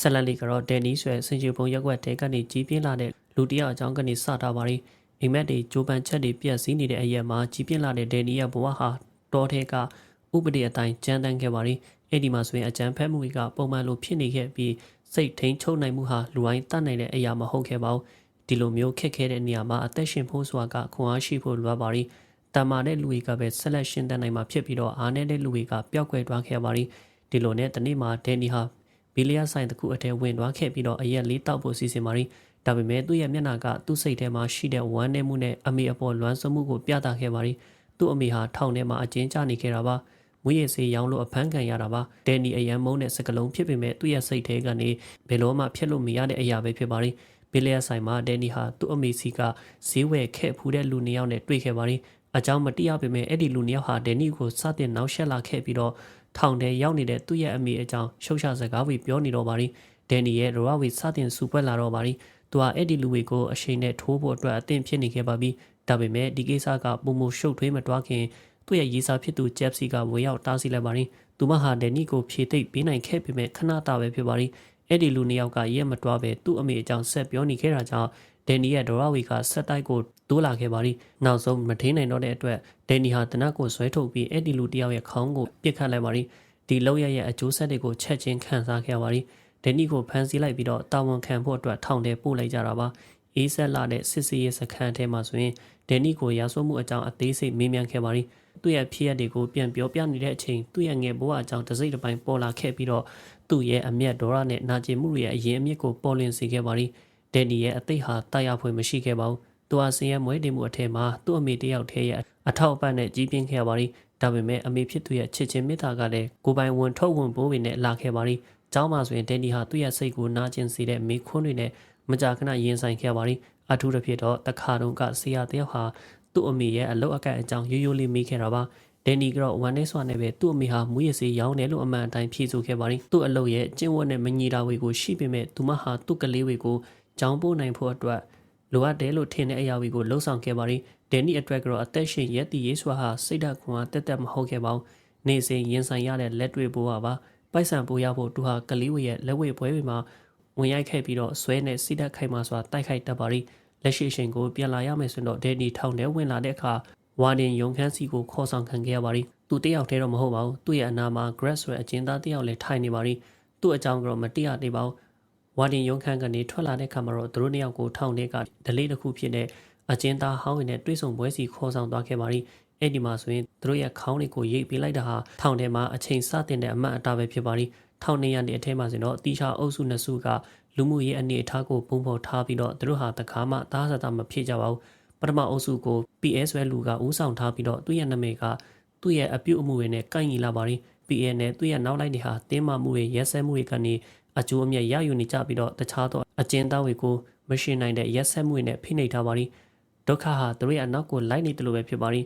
ဆက်လက်လေးကတော့ဒန်နီဆွဲစင်ချူပုံရက်ွက်တဲကနေကြီးပြင်းလာတဲ့လူတစ်ယောက်အကြောင်းကနေစတာပါရီအိမ်မက်တွေဂျိုပန်ချက်တွေပြက်စီးနေတဲ့အရက်မှာကြီးပြင်းလာတဲ့ဒန်နီရဲ့ဘဝဟာတော်ထဲကဥပဒေအတိုင်းကြမ်းတမ်းခဲ့ပါရီအဲ့ဒီမှာဆိုရင်အကြမ်းဖက်မှုတွေကပုံမှန်လိုဖြစ်နေခဲ့ပြီးစိတ်ထိန်ချုပ်နိုင်မှုဟာလူတိုင်းတတ်နိုင်တဲ့အရာမဟုတ်ခဲ့ပါဘူးဒီလိုမျိုးခက်ခဲတဲ့နေရာမှာအသက်ရှင်ဖို့ဆိုတာကခွန်အားရှိဖို့လိုအပ်ပါရီတမ္မာတဲ့လူတွေကပဲဆက်လက်ရှင်တန်နိုင်မှာဖြစ်ပြီးတော့အားနေတဲ့လူတွေကပျောက်ကွယ်သွားခဲ့ပါရီဒီလိုနဲ့တနေ့မှာဒန်နီဟာ ဘီလီယာဆိုင်တစ်ခုအထဲဝင်သွားခဲ့ပြီးတော့အရက်လေးတောက်ဖို့စီစဉ်ပါရီဒါပေမဲ့သူ့ရဲ့မျက်နှာကသူ့စိတ်ထဲမှာရှိတဲ့ဝမ်းနည်းမှုနဲ့အမေအပေါ်လွမ်းဆွမှုကိုပြသခဲ့ပါရီသူ့အမေဟာထောင်ထဲမှာအကျဉ်းချနေခဲ့တာပါမွေးရစေးရောင်းလို့အဖမ်းခံရတာပါဒန်နီအရန်မုန်းတဲ့စကလုံးဖြစ်ပေမဲ့သူ့ရဲ့စိတ်ထဲကနေဘယ်လိုမှဖြစ်လို့မရတဲ့အရာပဲဖြစ်ပါရီဘီလီယာဆိုင်မှာဒန်နီဟာသူ့အမေစီကဈေးဝယ်ခဲ့ဖူးတဲ့လူနှစ်ယောက်နဲ့တွေ့ခဲ့ပါရီအကြောင်းမတရားပေမဲ့အဲ့ဒီလူနှစ်ယောက်ဟာဒန်နီကိုစတင်နောက်ဆက်လာခဲ့ပြီးတော့ ထောင်ထဲရောက်နေတဲ့သူ့ရဲ့အမေအကြောင်းရှုပ်ရှာစကားဝေပြောနေတော့ပါရီဒန်နီရဲ့ရဝဝေစတင်စူပွက်လာတော့ပါရီသူဟာအဲ့ဒီလူတွေကိုအရှိန်နဲ့ထိုးဖို့အတွက်အသင့်ဖြစ်နေခဲ့ပါပြီဒါပေမဲ့ဒီကိစ္စကပုံမရှုပ်ထွေးမတွားခင်သူ့ရဲ့ရေးစားဖြစ်သူဂျက်စီကဝေရောက်တားဆီးလိုက်ပါရီသူမဟာဒန်နီကိုဖြေသိပ်ပေးနိုင်ခဲ့ပေမဲ့ခဏတာပဲဖြစ်ပါရီ အဲ့ဒီလူနှစ်ယောက်ကရဲမတွားပဲသူ့အမေအကြောင်းဆက်ပြောနေခဲ့တာကြောင့်ဒန်နီရဲ့ဒရဝီကဆက်တိုက်ကိုတိုးလာခဲ့ပါရီနောက်ဆုံးမထင်းနိုင်တော့တဲ့အတွက်ဒန်နီဟာတနတ်ကိုဆွဲထုတ်ပြီးအဲ့ဒီလူတယောက်ရဲ့ခေါင်းကိုပစ်ခတ်လိုက်ပါရီဒီလောက်ရရဲ့အကျိုးဆက်တွေကိုချက်ချင်းခံစားခဲ့ပါရီဒန်နီကိုဖမ်းဆီးလိုက်ပြီးတော့တာဝန်ခံဖို့အတွက်ထောင်ထဲပို့လိုက်ကြတာပါအေးဆက်လာတဲ့စစ်စီရဲ့စခန်းထဲမှာဆိုရင်ဒန်နီကိုရာဆွမှုအကြောင်းအသေးစိတ်မေးမြန်းခဲ့ပါရီသူ့ရဲ့ဖြစ်ရတွေကိုပြန်ပြောပြနေတဲ့အချိန်သူ့ရဲ့ငယ်ဘဝအကြောင်းတစိမ့်တစ်ပိုင်းပေါ်လာခဲ့ပြီးတော့ သူ့ရဲ့အမျက်ဒေါရနဲ့နာကျင်မှုတွေရဲ့အရင်အမြစ်ကိုပေါ်လွင်စေခဲ့ပါရီဒန်နီရဲ့အသိဟာတာယာဖွယ်မရှိခဲ့ပါဘူးသူဟာဆင်းရဲမွဲတေမှုအထက်မှာသူ့အမေတယောက်တည်းရဲ့အထောက်အပံ့နဲ့ကြီးပြင်းခဲ့ပါရီဒါပေမဲ့အမေဖြစ်သူရဲ့ချစ်ချင်းမေတ္တာကလည်းကိုပိုင်ဝင်ထုတ်ဝင်ပိုးတွေနဲ့လာခဲ့ပါရီ။ကျောင်းမှာဆိုရင်ဒန်နီဟာသူ့ရဲ့စိတ်ကိုနာကျင်စေတဲ့မိခွန်းတွေနဲ့မကြာခဏရင်ဆိုင်ခဲ့ပါရီ။အထူးသဖြင့်တော့တခါတုန်းကဆရာတယောက်ဟာသူ့အမေရဲ့အလုတ်အကန့်အကြောင်းရိုးရိုးလေးမေးခဲ့တာပါ။ ဒန်နီကတော့ဝန်နေစွာနဲ့ပဲသူ့အမေဟာမူရစီရောင်းတယ်လို့အမှန်အတိုင်းဖြေဆိုခဲ့ပါရီ။သူ့အလုတ်ရဲ့ကျင့်ဝတ်နဲ့မညီတာတွေကိုရှိပေမဲ့သူမဟာသူ့ကလေးတွေကိုကျောင်းပို့နိုင်ဖို့အတွက်လိုအပ်တယ်လို့ထင်တဲ့အရာတွေကိုလှုံ့ဆော်ခဲ့ပါရီဒန်နီအတွက်ကတော့အသက်ရှင်ရက်တည်ရေးစွာဟာစိတ်ဓာတ်ခွန်အားတက်တက်မဟုတ်ခဲ့ပါဘူးနေစဉ်ရင်ဆိုင်ရတဲ့လက်တွေ့ဘိုးပါပိုက်ဆံပိုးရဖို့သူဟာကလေးဝရဲ့လက်ဝဲပွဲတွေမှာဝင်ရိုက်ခဲ့ပြီးတော့ဆွဲနဲ့စိတ်ဓာတ်ခိုင်မာစွာတိုက်ခိုက်တတ်ပါရီလက်ရှိရှင်ကိုပြန်လာရမယ်ဆိုတော့ဒန်နီထောင်ထဲဝင်လာတဲ့အခါ ဝါဒင်ယုံခန်းစီကိုခေါ်ဆောင်ခံခဲ့ရပါရီသူတယောက်တည်းတော့မဟုတ်ပါဘူးသူ့ရဲ့အနာမှာ grass ဆိုတဲ့အကျဉ်းသားတယောက်လည်းထိုင်နေပါရီသူ့အကြောင်းကတော့မတရားသေးပါဘူးဝါဒင်ယုံခန်းကနေထွက်လာတဲ့ခါမှာတော့သူတို့နှစ်ယောက်ကိုထောင်ထဲကဒလေးတစ်ခုဖြစ်တဲ့အကျဉ်းသားဟောင်းရည်နဲ့တွေးဆုံပွဲစီခေါ်ဆောင်သွားခဲ့ပါရီအဲ့ဒီမှာဆိုရင်သူတို့ရဲ့ခေါင်းတွေကိုရိပ်ပေးလိုက်တာဟာထောင်ထဲမှာအချိန်စတင်တဲ့အမှတ်အတားပဲဖြစ်ပါရီထောင်နေရတဲ့အထဲမှာဆိုတော့တီချာအုပ်စုနှစ်စုကလူမှုရေးအနေအထားကိုပုံဖော်ထားပြီးတော့သူတို့ဟာတကားမှသားစတာမဖြစ်ကြပါဘူး ပထမအုပ်စုကို PS ဝဲလူကဦးဆောင်ထားပြီးတော့သူ့ရဲ့နာမည်ကသူ့ရဲ့အပြုတ်အမူတွေနဲ့ကိုက်ညီလာပါရီ PA နဲ့သူ့ရဲ့နောက်လိုက်တွေဟာတင်းမာမှုတွေရဲစဲမှုတွေကနေအကျိုးအမြတ်ရယူနေကြပြီးတော့တခြားသောအကျဉ်းသားတွေကိုမရှင်းနိုင်တဲ့ရက်ဆက်မှုတွေနဲ့ဖိနှိပ်ထားပါရီဒုက္ခဟာသူတို့ရဲ့အနောက်ကိုလိုက်နေတယ်လို့ပဲဖြစ်ပါရီ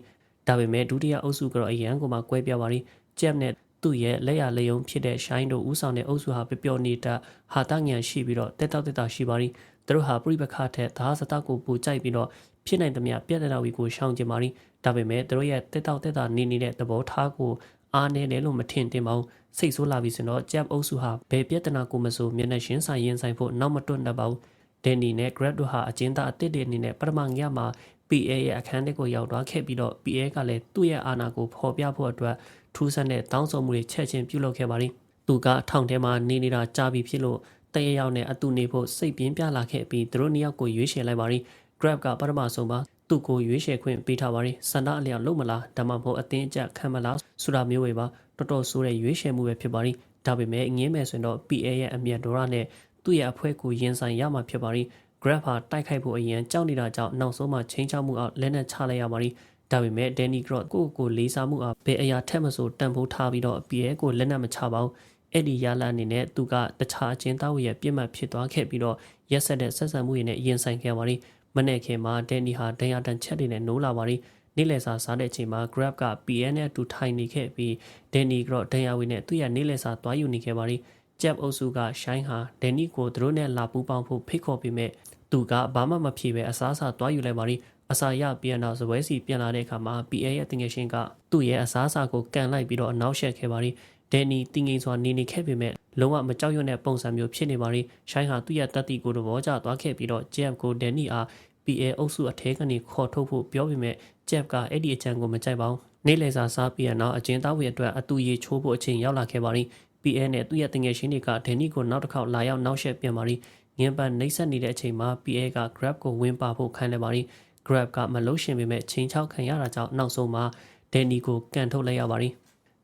ဒါပေမဲ့ဒုတိယအုပ်စုကတော့အရန်ကိုမှကွဲပြားပါရီဂျက်နဲ့သူ့ရဲ့လက်ရလယုံဖြစ်တဲ့ရှိုင်းတို့ဦးဆောင်တဲ့အုပ်စုဟာပျော်နေတာဟာတငန်ရှိပြီးတော့တက်တောက်တက်တာရှိပါရီသူတို့ဟာပြိပခထက်သာစတကိုပူကြိုက်ပြီးတော့ ဖြစ်နိုင်သမျှပြက်တဲ့တော်ဝီကိုရှောင်ကျင်ပါရီဒါပေမဲ့သူတို့ရဲ့တက်တောက်တက်တာနေနေတဲ့သဘောထားကိုအားနေတယ်လို့မထင်တင်ပါဘူးစိတ်ဆိုးလာပြီဆိုတော့ဂျက်အုပ်စုဟာဘယ်ပြဿနာကိုမဆိုမျက်နှာရှင်းဆိုင်ရင်ဆိုင်ဖို့နောက်မတွန့်တတ်ပါဘူးဒန်နီနဲ့ Grab တို့ဟာအကျဉ်းသားအသစ်တွေအနေနဲ့ပထမညမှာ PA ရဲ့အခန်းထဲကိုရောက်သွားခဲ့ပြီးတော့ PA ကလည်းသူ့ရဲ့အာဏာကိုဖော်ပြဖို့အတွက်ထူးဆန်းတဲ့တောင်းဆိုမှုတွေချက်ချင်းပြုလုပ်ခဲ့ပါသည်သူကထောင်ထဲမှာနေနေတာကြာပြီဖြစ်လို့တရရောက်နဲ့အတူနေဖို့စိတ်ပြင်းပြလာခဲ့ပြီးသူတို့နှစ်ယောက်ကိုရွေးချယ်လိုက်ပါသည် Grab ကပထမဆုံးပါသူ့ကိုရွေးချယ်ခွင့်ပေးထားပါသည်စန္ဒအလျောက်လုံးမလားဒါမှမဟုတ်အတင်းအကျပ်ခံမလားဆိုတာမျိုးပဲပါတော်တော်ဆိုးတဲ့ရွေးချယ်မှုပဲဖြစ်ပါသည်ဒါပေမဲ့ငင်းမယ်ဆိုရင်တော့ PA ရဲ့အမျက်ဒေါရနဲ့သူ့ရဲ့အဖွဲကိုရင်ဆိုင်ရမှာဖြစ်ပါသည် Grab ဟာတိုက်ခိုက်ဖို့အရင်ကြောက်နေတာကြောင့်နောက်ဆုံးမှချင်းချောက်မှုအောက်လက်နက်ချလိုက်ရပါသည်ဒါပေမဲ့ Danny Gross ကိုကိုလေးစားမှုအားဘယ်အရာထက်မဆိုတန်ဖိုးထားပြီးတော့ PA ကိုလက်နက်မချပါဘူးအဲ့ဒီရလာအနေနဲ့သူကတခြားအချင်းသားဝရဲ့ပြစ်မှတ်ဖြစ်သွားခဲ့ပြီးတော့ရက်ဆက်တဲ့ဆက်ဆံမှုတွေနဲ့ရင်ဆိုင်ခဲ့ပါသည် မနေ့ခင်မှာ Danny ဟာဒဏ်ရာတန်ချက်တွေနဲ့နိုးလာပါသည်နေ့လယ်စာစားတဲ့အချိန်မှာ Grab က PN နဲ့အတူထိုင်နေခဲ့ပြီး Danny ကတော့ဒဏ်ရာဝေနဲ့သူ့ရဲ့နေ့လယ်စာသွားယူနေခဲ့ပါသည်ဂျက်အုပ်စုကရှိုင်းဟာဒန်နီကိုသူတို့နဲ့လာပူးပေါင်းဖို့ဖိတ်ခေါ်ပြီးမြဲသူကဘာမှမဖြေပဲအစားအစာသွားယူလိုက်ပါရီအစာရပြန်တော့စပွဲစီပြန်လာတဲ့အခါမှာ PA ရဲ့တင်ငယ်ရှင်ကသူ့ရဲ့အစားအစာကိုကန်လိုက်ပြီးတော့အနောက်ရှက်ခဲ့ပါရီဒန်နီတင်ငိန်စွာနေနေခဲ့ပေမဲ့ဒ လုံးဝမကြောက်ရွံ့တဲ့ပုံစံမျိုးဖြစ်နေပါရီရှိုင်းဟာသူ့ရဲ့တက်တီကိုသဘောကျသွားခဲ့ပြီးတော့ Jeff ကိုဒန်နီအား PA အုပ်စုအထဲကနေခေါ်ထုတ်ဖို့ပြောပေမဲ့ Jeff ကအဲ့ဒီအကြံကိုမကြိုက်ပါဘူးနေ့လည်စာစားပြီးရနောက်အကျဉ်းသားဝေအတွက်အတူရေချိုးဖို့အချိန်ရောက်လာခဲ့ပါရီ PA နဲ့သူ့ရဲ့တငယ်ချင်းတွေကဒန်နီကိုနောက်တစ်ခေါက်လာရောက်နောက်ဆက်ပြန်ပါရီငင်းပန်းနှိမ့်ဆက်နေတဲ့အချိန်မှာ PA က Grab ကိုဝင်ပါဖို့ခိုင်းလိုက်ပါရီ Grab ကမလို့ရှင်ပေမဲ့ချိန်ချောက်ခံရတာကြောင့်နောက်ဆုံးမှာဒန်နီကိုကန်ထုတ်လိုက်ရပါရီ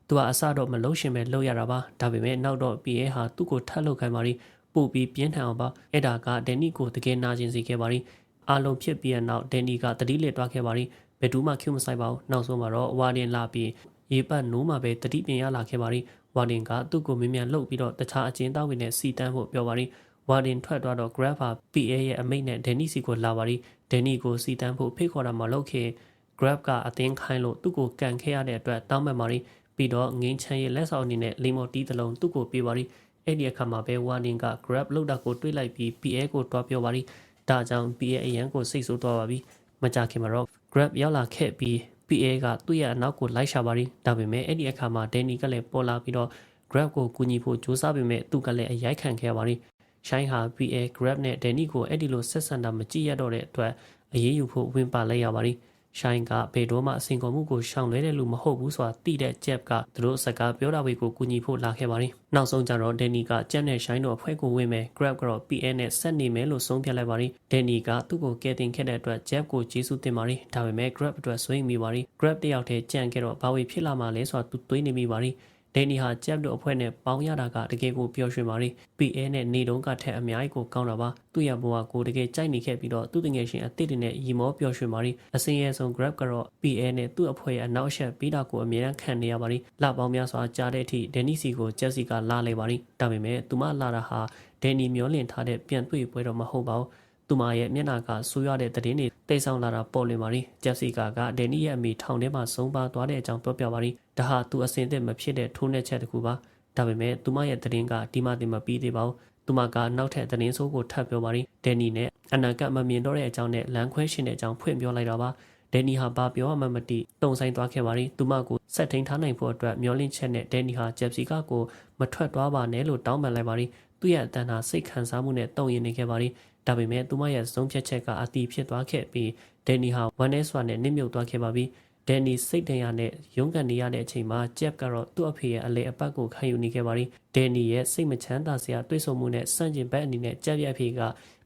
သူကအစတော့မလုံးရှင်ပဲလုပ်ရတာပါဒါပေမဲ့နောက်တော့ PA ဟာသူ့ကိုထပ်လုပ်ခိုင်းပါရီပို့ပြီးပြင်းထန်အောင်ပါအဲ့ဒါကဒန်နီကိုတကယ်နာကျင်စေခဲ့ပါရီအာလုံးဖြစ်ပြီးတဲ့နောက်ဒန်နီကတတိလက်တွားခဲ့ပါရီဘယ်သူမှခွမဆိုင်ပါဘူးနောက်ဆုံးမှာတော့ဝါဒင်လာပြီးရေပတ်နိုးမှာပဲတတိပြင်ရလာခဲ့ပါရီဝါဒင်ကသူ့ကိုမင်းမြန်လှုပ်ပြီးတော့တခြားအချင်းတောင်းဝင်နဲ့စီတန်းဖို့ပြောပါရီဝါဒင်ထွက်သွားတော့ Grapher PA ရဲ့အမိန့်နဲ့ဒန်နီစီကိုလာပါရီဒန်နီကိုစီတန်းဖို့ဖိတ်ခေါ်တာမှလုပ်ခဲ့ Grab ကအသင်းခိုင်းလို့သူ့ကိုကန်ခဲ့ရတဲ့အတွက်တောင်းပန်ပါရီ ပြီးတော့ငင်းချမ်းရဲ့လက်ဆောင်အနေနဲ့လီမိုတီးတလုံးသူ့ကိုပေးပါရီအဲ့ဒီအခါမှာပဲဝါဒင်က Grab လောက်တာကိုတွေးလိုက်ပြီး PA ကိုတွားပြောပါရီဒါကြောင့် PA အရန်ကိုစိတ်ဆိုးသွားပါပြီမကြခင်မှာတော့ Grab ရောက်လာခဲ့ပြီး PA ကသူ့ရဲ့အနောက်ကိုလိုက်ရှာပါရီဒါပေမဲ့အဲ့ဒီအခါမှာ Danny ကလည်းပေါ်လာပြီးတော့ Grab ကိုကူညီဖို့ကြိုးစားပေမဲ့သူကလည်းအရိုက်ခံခဲ့ပါရီရှိုင်းဟာ PA Grab နဲ့ Danny ကိုအဲ့ဒီလိုဆက်ဆံတာမကြည့်ရတော့တဲ့အတွက်အရေးယူဖို့ဝင်ပါလိုက်ရပါရီ ရှိုင်းကဘေတော့မှအစင်ကုန်မှုကိုရှောင်လွဲတဲ့လူမဟုတ်ဘူးဆိုတာသိတဲ့ Jeb ကသူတို့စကားပြောတာတွေကိုကူညီဖို့လာခဲ့ပါရီနောက်ဆုံးကျတော့ Danny က Jeb နဲ့ Shine တို့အဖွဲ့ကိုဝင်မယ် Grab ကတော့ PA နဲ့ဆက်နေမယ်လို့ဆုံးဖြတ်လိုက်ပါရီ Danny ကသူ့ကိုကယ်တင်ခဲ့တဲ့အတွက် Jeb ကိုကျေးဇူးတင်ပါရီဒါပေမဲ့ Grab အတွက်ဆွေးမိပါရီ Grab တယောက်တည်းကြံခဲ့တော့ဘာဝေဖြစ်လာမှလဲဆိုတာသူတွေးနေမိပါရီ ဒန်နီဟာဂျက်တို့အဖွဲ့နဲ့ပေါင်းရတာကတကယ်ကိုပျော်ရွှင်ပါရီ PA နဲ့နေတုံးကထက်အများကြီးကိုကောင်းတာပါသူ့ရဘဝကိုတကယ်ကြိုက်နေခဲ့ပြီးတော့သူ့တငယ်ရှင်အစ်စ်တွေနဲ့ရီမောပျော်ရွှင်ပါရီအစင်းရဲဆုံး Grab ကတော့ PA နဲ့သူ့အဖွဲ့ရဲ့အနောက်ရှက်ပြီးတာကိုအမြဲတမ်းခံနေရပါရီလပေါင်းများစွာကြားတဲ့အထိဒန်နီစီကိုဂျက်စီကလာလေပါရီဒါပေမဲ့သူမလာတာဟာဒန်နီမျောလင့်ထားတဲ့ပြန်တွေ့ပွဲတော့မဟုတ်ပါဘူး သူမရဲ့မျက်နှာကဆူရတဲ့သတင်းတွေတိတ်ဆောင်လာတာပေါ်လွင်ပါရီဂျက်စီကာကဒန်နီရဲ့အမိထောင်ထဲမှာဆုံးပါသွားတဲ့အကြောင်းပြောပြပါရီဒါဟာသူအစင်သစ်မဖြစ်တဲ့ထိုးနှက်ချက်တစ်ခုပါဒါပေမဲ့သူမရဲ့သတင်းကဒီမှတင်မပြီးသေးပါဘူးသူမကနောက်ထပ်သတင်းဆိုးကိုထပ်ပြောပါရီဒန်နီနဲ့အနာကမမြင်တော့တဲ့အကြောင်းနဲ့လမ်းခွဲရှင်တဲ့အကြောင်းဖွင့်ပြောလိုက်တာပါဒန်နီဟာဘာပြောမှမသိတုံဆိုင်သွားခဲ့ပါရီသူမကိုဆက်ထိန်ထားနိုင်ဖို့အတွက်မျောလင့်ချက်နဲ့ဒန်နီဟာဂျက်စီကာကို မထွက်သွားပါနဲ့လို့တောင်းပန်လိုက်ပါရီသူ့ရဲ့အတန်ဟာစိတ်ခံစားမှုနဲ့တုံ့ရင်နေခဲ့ပါရီဒါပေမဲ့သူမရဲ့ဆုံးဖြတ်ချက်ကအတီးဖြစ်သွားခဲ့ပြီးဒန်နီဟာဝမ်းနဲစွာနဲ့နစ်မြုပ်သွားခဲ့ပါပြီဒန်နီစိတ်တရနဲ့ရုန်းကန်နေရတဲ့အချိန်မှာဂျက်ကတော့သူ့အဖေရဲ့အလေအပတ်ကိုခံယူနေခဲ့ပါရီဒန်နီရဲ့စိတ်မချမ်းသာစရာတွေးဆုံမှုနဲ့စန့်ကျင်ဘက်အနေနဲ့ဂျက်ရဲ့အဖေက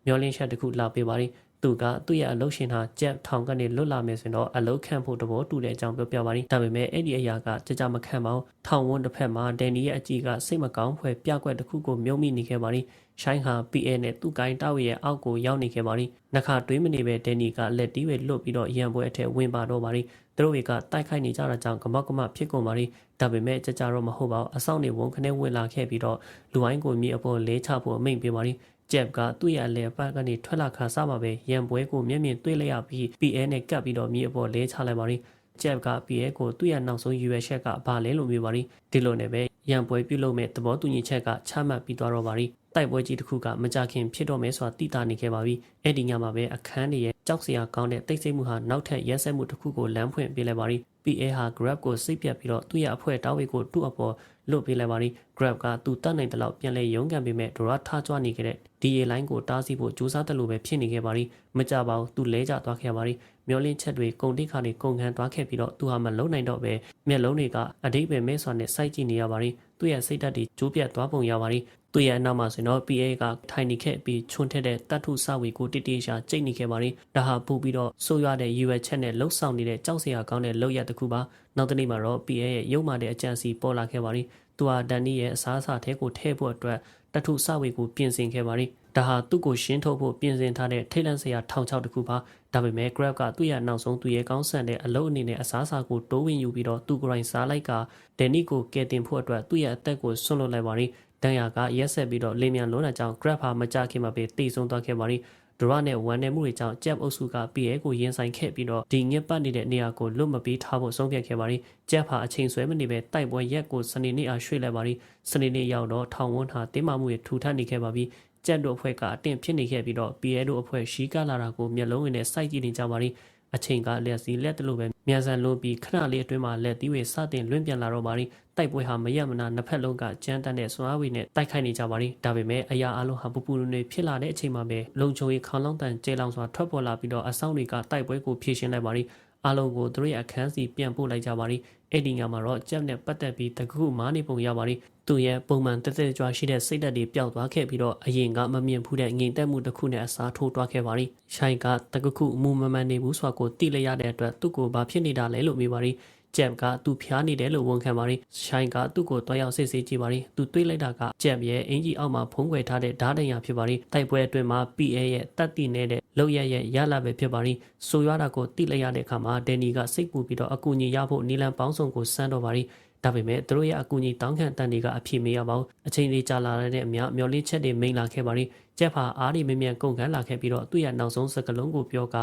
မျောလင်းချက်တစ်ခုလာပေးပါရီ သူကသူ့ရဲ့အလုရှင်ဟာဂျက်ထောင်ကနေလွတ်လာမယ်ဆိုရင်တော့အလုခန့်ဖို့တဘောတူတဲ့အကြောင်းပြောပြပါရီဒါပေမဲ့အဲ့ဒီအရာကကြကြမခံပါဘူးထောင်ဝန်းတစ်ဖက်မှာဒန်နီရဲ့အကြီးကစိတ်မကောင်းဖွယ်ပြကွက်တစ်ခုကိုမြုံမိနေခဲ့ပါရီရှိုင်းဟာ PA နဲ့သူ့ကိုင်းတောက်ရဲ့အောက်ကိုရောက်နေခဲ့ပါရီနှခါတွေးမနေပဲဒန်နီကလက်တီးဝဲလွတ်ပြီးတော့ရန်ပွဲအထက်ဝင်ပါတော့ပါရီသူတို့တွေကတိုက်ခိုက်နေကြတာကြောင့်ကမောက်ကမဖြစ်ကုန်ပါရီဒါပေမဲ့ကြကြတော့မဟုတ်ပါဘူးအဆောင်နေဝန်ခနဲ့ဝင်လာခဲ့ပြီးတော့လူဝိုင်းကိုမြေအပေါ်လဲချဖို့အမိန့်ပေးပါရီ ဂျက်ကသူ့ရဲ့အလဲပတ်ကနေထွက်လာခါစားမှာပဲရန်ပွဲကိုမျက်မြင်တွေ့လိုက်ရပြီး PA နဲ့ကပ်ပြီးတော့မြေအပေါ်လဲချလိုက်ပါရီဂျက်က PA ကိုသူ့ရဲ့နောက်ဆုံးရွေးချက်ကဘာလဲလို့မျိုးပါရီဒီလိုနဲ့ပဲရန်ပွဲပြုလုပ်မဲ့သဘောတူညီချက်ကချမှတ်ပြီးသွားတော့ပါရီ တိုက်ပွဲကြီးတစ်ခုကမကြခင်ဖြစ်တော့မယ်ဆိုတာသိတာနေခဲ့ပါပြီအဲ့ဒီညမှာပဲအခန်းတွေရဲ့ကြောက်စရာကောင်းတဲ့တိတ်ဆိတ်မှုဟာနောက်ထပ်ရက်စက်မှုတစ်ခုကိုလမ်းဖွင့်ပေးလိုက်ပါရီ PA ဟာ Grab ကိုစိတ်ပြတ်ပြီးတော့သူ့ရဲ့အဖွဲ့တားဝေးကိုသူ့အပေါ်လွတ်ပေးလိုက်ပါရီ Grab ကသူတတ်နိုင်တဲ့လောက်ပြန်လဲရုန်းကန်ပေမဲ့ဒရိုရာထားကြွနေခဲ့တဲ့ DA line ကိုတားဆီးဖို့ကြိုးစားတယ်လို့ပဲဖြစ်နေခဲ့ပါရီမကြပါဘူးသူလဲကျသွားခဲ့ပါရီမျောလင်းချက်တွေကုန်တိခါတွေကုန်ခန်းသွားခဲ့ပြီးတော့သူဟာမလုံနိုင်တော့ပဲမျက်လုံးတွေကအတိတ်ပဲမဲဆွာနဲ့စိုက်ကြည့်နေရပါရီသူ့ရဲ့စိတ်ဓာတ်တွေကျိုးပြတ်သွားပုံရပါရီ သူ့ရဲ့အနောက်မှာဆိုရင်တော့ PA ကထိုင်နေခဲ့ပြီးချွန်ထက်တဲ့တတ်ထုစဝေကိုတိတိရှာကြိတ်နေခဲ့ပါရီဒါဟာပူပြီးတော့ဆိုးရွားတဲ့ရွယ်ချက်နဲ့လှုပ်ဆောင်နေတဲ့ကြောက်စရာကောင်းတဲ့လောက်ရတစ်ခုပါနောက်တနေ့မှာတော့ PA ရဲ့ရုပ်မာတဲ့အကြံစီပေါ်လာခဲ့ပါရီသူဟာဒန်နီရဲ့အစားအစာထဲကိုထည့်ဖို့အတွက်တထုစဝေကိုပြင်ဆင်ခဲ့ပါရီဒါဟာသူ့ကိုရှင်းထုတ်ဖို့ပြင်ဆင်ထားတဲ့ထိတ်လန့်စရာထောင်ချောက်တစ်ခုပါဒါပေမဲ့ Grab ကသူ့ရဲ့နောက်ဆုံးသူရဲ့ကောင်းဆန်တဲ့အလုပ်အနေနဲ့အစားအစာကိုတိုးဝင်ယူပြီးတော့သူကိုယ်တိုင်စားလိုက်ကဒန်နီကိုကယ်တင်ဖို့အတွက်သူ့ရဲ့အသက်ကိုဆွန့်လွတ်လိုက်ပါရီ ဒန်ယာကရက်ဆက်ပြီးတော့လေမြန်လွန်းတာကြောင့် Grab ဟာမကြခင်မှာပဲတိတ်ဆုံးသွားခဲ့ပါရီဒရနဲ့ဝန်နယ်မှုတွေကြောင့်ဂျက်အုပ်စုက PA ကိုရင်ဆိုင်ခဲ့ပြီးတော့ဒီငစ်ပတ်နေတဲ့နေရာကိုလွတ်မပြီးထားဖို့ဆုံးဖြတ်ခဲ့ပါရီဂျက်ဟာအချိန်ဆွဲမနေပဲတိုက်ပွဲရက်ကိုစနေနေ့အားရွှေ့လိုက်ပါရီစနေနေ့ရောက်တော့ထောင်ဝန်းဟာတင်းမာမှုတွေထူထပ်နေခဲ့ပါပြီဂျက်တို့အဖွဲ့ကအတင်းဖြစ်နေခဲ့ပြီးတော့ PA တို့အဖွဲ့ရှီးကလာတာကိုမျက်လုံးဝင်နဲ့စိုက်ကြည့်နေကြပါရီ အချိန်ကလက်စီလက်တလို့ပဲမြန်ဆန်လွန်ပြီးခဏလေးအတွင်းမှာလက်သီးတွေစတင်လွင့်ပြန်လာတော့ပါရီတိုက်ပွဲဟာမရက်မနာနှစ်ဖက်လုံးကကြမ်းတမ်းတဲ့ဆွမ်းအားဝေနဲ့တိုက်ခိုက်နေကြပါရီဒါပေမဲ့အရာအလုံးဟာပူပူနွေနွေဖြစ်လာတဲ့အချိန်မှာပဲလုံချုံရီခေါင်းလောင်းတန်ကျဲလောင်စွာထွက်ပေါ်လာပြီးတော့အဆောင်တွေကတိုက်ပွဲကိုဖြည့်ရှင်းလိုက်ပါရီအားလုံးကိုသူတို့ရဲ့အခန်းစီပြန်ပို့လိုက်ကြပါရီ အဲ့ဒီညမှာတော့ကြက်နဲ့ပတ်သက်ပြီးတကူမားနေပုံရပါရီသူရဲ့ပုံမှန်တက်တက်ကြွားရှိတဲ့စိတ်ဓာတ်တွေပျောက်သွားခဲ့ပြီးတော့အရင်ကမမြင်ဘူးတဲ့ငြိမ်သက်မှုတစ်ခုနဲ့အစားထိုးသွားခဲ့ပါရီရှိုင်းကတကူအမှုမမှန်နေဘူးဆိုတာကိုသိလိုက်ရတဲ့အတွက်သူ့ကိုဘာဖြစ်နေတာလဲလို့မေးပါရီ ဂျက်ကသူ့ဖျားနေတယ်လို့ဝန်ခံပါရီရှိုင်းကသူ့ကိုတွားရောက်စစ်ဆေးကြည့်ပါရီသူတွေးလိုက်တာကဂျက်ရဲ့အင်ကြီးအောက်မှာဖုံးကွယ်ထားတဲ့ဓာတ်တရာဖြစ်ပါရီတိုက်ပွဲအတွင်းမှာ PA ရဲ့တတ်တည်နေတဲ့လောက်ရရဲ့ရလာပဲဖြစ်ပါရီဆိုရွားတာကိုတိလိုက်ရတဲ့အခါမှာဒန်နီကစိတ်ပူပြီးတော့အကူအညီရဖို့နီလန်ပေါင်းစုံကိုစမ်းတော့ပါရီဒါပေမဲ့သူတို့ရဲ့အကူအညီတောင်းခံတန်တွေကအဖြစ်မရပါဘူးအချိန်လေးကြာလာတဲ့အမြမျော်လင့်ချက်တွေမိန်လာခဲ့ပါရီ ကျက်ဖာအားဒီမမြန်ကုန်ခန်းလာခဲ့ပြီးတော့သူ့ရဲ့နောက်ဆုံးစကလုံးကိုပြောက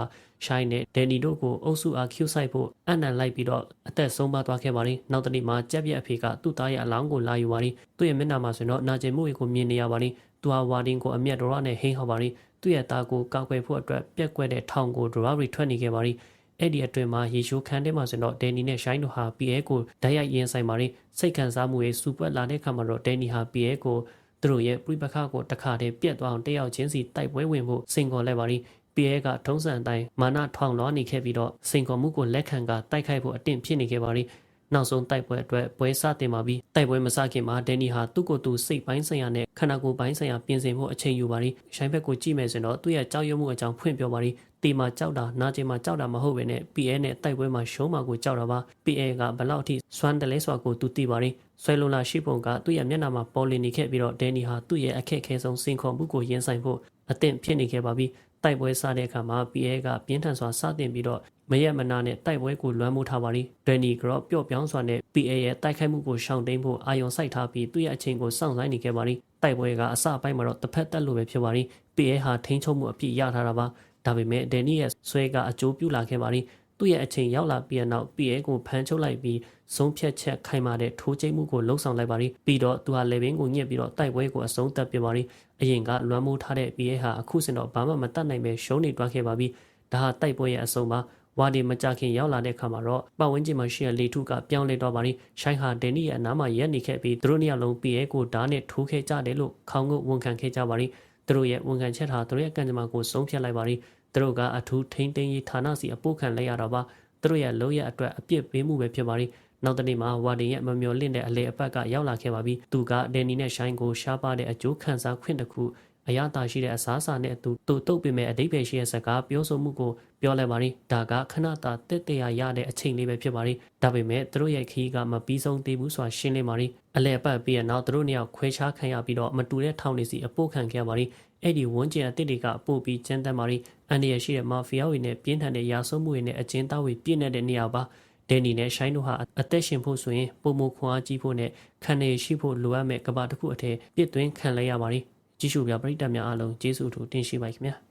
ရှိုင်းနဲ့ဒန်နီတို့ကိုအုပ်စုအား Q ဆိုင်ဖို့အနံလိုက်ပြီးတော့အသက်ဆုံးပါသွားခဲ့ပါရီနောက်တနေ့မှာကြက်ပြက်အဖေကသူ့သားရဲ့အလောင်းကိုလာယူပါရီသူ့ရဲ့မျက်နှာမှာဆိုတော့နာကျင်မှုတွေကိုမြင်နေရပါရီသူဟာဝါဒင်ကိုအမျက်တော်ရနဲ့ဟိန်းဟောပါရီသူ့ရဲ့သားကိုကောက်ွယ်ဖို့အတွက်ပြက်ကွက်တဲ့ထောင်ကိုဒရာရီထွက်နေခဲ့ပါရီအဲ့ဒီအတွင်းမှာရေရှိုးခန်းထဲမှာဆိုတော့ဒန်နီနဲ့ရှိုင်းတို့ဟာ PA ကိုဓာတ်ရိုက်ရင်ဆိုင်ပါရီစိတ်ခံစားမှုတွေစူပွက်လာတဲ့အခါမှာတော့ဒန်နီဟာ PA ကို သူတို့ရဲ့ပြိပခါကိုတခါတည်းပြတ်သွားအောင်တက်ရောက်ချင်းစီတိုက်ပွဲဝင်ဖို့စင်ကော်လိုက်ပါရီ PA ကထုံးစံအတိုင်းမာနထောင်လွှားနေခဲ့ပြီးတော့စင်ကော်မှုကိုလက်ခံကတိုက်ခိုက်ဖို့အတင်းဖြစ်နေခဲ့ပါရီ နောက်ဆုံးတိုက်ပွဲအတွက်ပွဲစတင်ပါပြီးတိုက်ပွဲမစခင်မှာဒန်နီဟာသူ့ကိုယ်သူစိတ်ပိုင်းဆိုင်ရာနဲ့ခန္ဓာကိုယ်ပိုင်းဆိုင်ရာပြင်ဆင်မှုအချိန်ယူပါရီရှိုင်းဘက်ကိုကြည့်မယ်ဆိုတော့သူ့ရဲ့ကြောက်ရွံ့မှုအကြောင်းဖွင့်ပြောပါရီတီမှာကြောက်တာနာကျင်မှာကြောက်တာမဟုတ်ပဲနဲ့ PA နဲ့တိုက်ပွဲမှာရှုံးမှာကိုကြောက်တာပါ PA ကဘလောက်အထိစွမ်းတလဲစွာကိုသူသိပါရီဆွဲလုံးလာရှိပုံကသူ့ရဲ့မျက်နှာမှာပေါ်လင်နေခဲ့ပြီးတော့ဒန်နီဟာသူ့ရဲ့အခက်အခဲဆုံးစင်ခေါ်မှုကိုရင်ဆိုင်ဖို့အသင့်ဖြစ်နေခဲ့ပါပြီ တိုက်ပွဲစတဲ့အခါမှာ PA ကပြင်းထန်စွာစတင်ပြီးတော့မရက်မနာနဲ့တိုက်ပွဲကိုလွှမ်းမိုးထားပါလိဒန်နီကတော့ပျော့ပြောင်းစွာနဲ့ PA ရဲ့တိုက်ခိုက်မှုကိုရှောင်တိန်ဖို့အာရုံစိုက်ထားပြီးသူ့ရဲ့အချိန်ကိုစောင့်ဆိုင်းနေခဲ့ပါလိတိုက်ပွဲကအစပိုင်းမှာတော့တစ်ဖက်တက်လို့ပဲဖြစ်ပါလိ PA ဟာထိန်းချုပ်မှုအပြည့်ရထားတာပါဒါပေမဲ့ဒန်နီရဲ့ဆွဲကအကျိုးပြုလာခဲ့ပါလိ သူ့ရဲ့အချိန်ရောက်လာပြီးနောက် PA ကိုဖမ်းချုပ်လိုက်ပြီးဆုံးဖြတ်ချက်ခိုင်မာတဲ့ထိုးကျိတ်မှုကိုလှုံ့ဆော်လိုက်ပါလိပြီးတော့သူဟာလေဘင်းကိုညှစ်ပြီးတော့တိုက်ပွဲကိုအဆုံးသတ်ပြပါလိအရင်ကလွမ်းမိုးထားတဲ့ PA ဟာအခုစင်တော့ဘာမှမတတ်နိုင်ပဲရှုံးနေတွားခဲ့ပါပြီဒါဟာတိုက်ပွဲရဲ့အဆုံးပါဝါဒီမကြခင်ရောက်လာတဲ့အခါမှာတော့ပတ်ဝန်းကျင်မှာရှိတဲ့လေထုကပြောင်းလဲတော့ပါလိရှိုင်းဟာဒန်နီရဲ့အနားမှာရက်နေခဲ့ပြီးသူတို့နှစ်ယောက်လုံး PA ကိုဓာတ်နဲ့ထိုးခဲ့ကြတယ်လို့ခေါင်းကိုဝန်ခံခဲ့ကြပါလိသူတို့ရဲ့ဝန်ခံချက်ဟာသူတို့ရဲ့ကံကြမ္မာကိုဆုံးဖြတ်လိုက်ပါလိ သူတို့ကအထူးထိမ့်သိမ်းရေးဌာနစီအပို့ခံလိုက်ရတော့ပါသူတို့ရဲ့လုံးရအတွက်အပြစ်ပေးမှုပဲဖြစ်ပါလိနောက်တနေ့မှာဝါဒင်ရဲ့မမျော်လင့်တဲ့အလေအပတ်ကရောက်လာခဲ့ပါပြီသူကဒန်နီနဲ့ရှိုင်းကိုရှားပါတဲ့အကျိုးခံစားခွင့်တစ်ခု အရသာရှိတဲ့အစားအစာနဲ့အတူတူတုတ်ပေမဲ့အတိတ်ပဲရှိတဲ့စကားပြောဆိုမှုကိုပြောလိုက်ပါရီဒါကခဏတာတက်တရာရတဲ့အချိန်လေးပဲဖြစ်ပါရီဒါပေမဲ့သူတို့ရဲ့ခီးကမပြီးဆုံးသေးဘူးဆိုတာရှင်းလင်းပါရီအလဲပတ်ပြီးရနောက်သူတို့နှစ်ယောက်ခွဲခြားခံရပြီးတော့မတူတဲ့ထောင်နေစီအပို့ခံခဲ့ပါရီအဲ့ဒီဝန်းကျင်အတစ်တွေကပို့ပြီးကျန်းတမ်းပါရီအန်ဒီရရှိတဲ့မာဖီယာတွေနဲ့ပြင်းထန်တဲ့ရာဇဝမှုတွေနဲ့အကျဉ်းသားတွေပြည့်နေတဲ့နေရာပါဒန်နီနဲ့ရှိုင်းတို့ဟာအသက်ရှင်ဖို့ဆိုရင်ပုံမခွန်အားကြီးဖို့နဲ့ခံနေရှိဖို့လိုအပ်မဲ့ကဘာတစ်ခုအထည်ပြစ်သွင်းခံလိုက်ရပါရီ ကြည့်ရှုပြပရိသတ်များအားလုံးကျေးဇူးထူးတင်ရှိပါခင်ဗျာ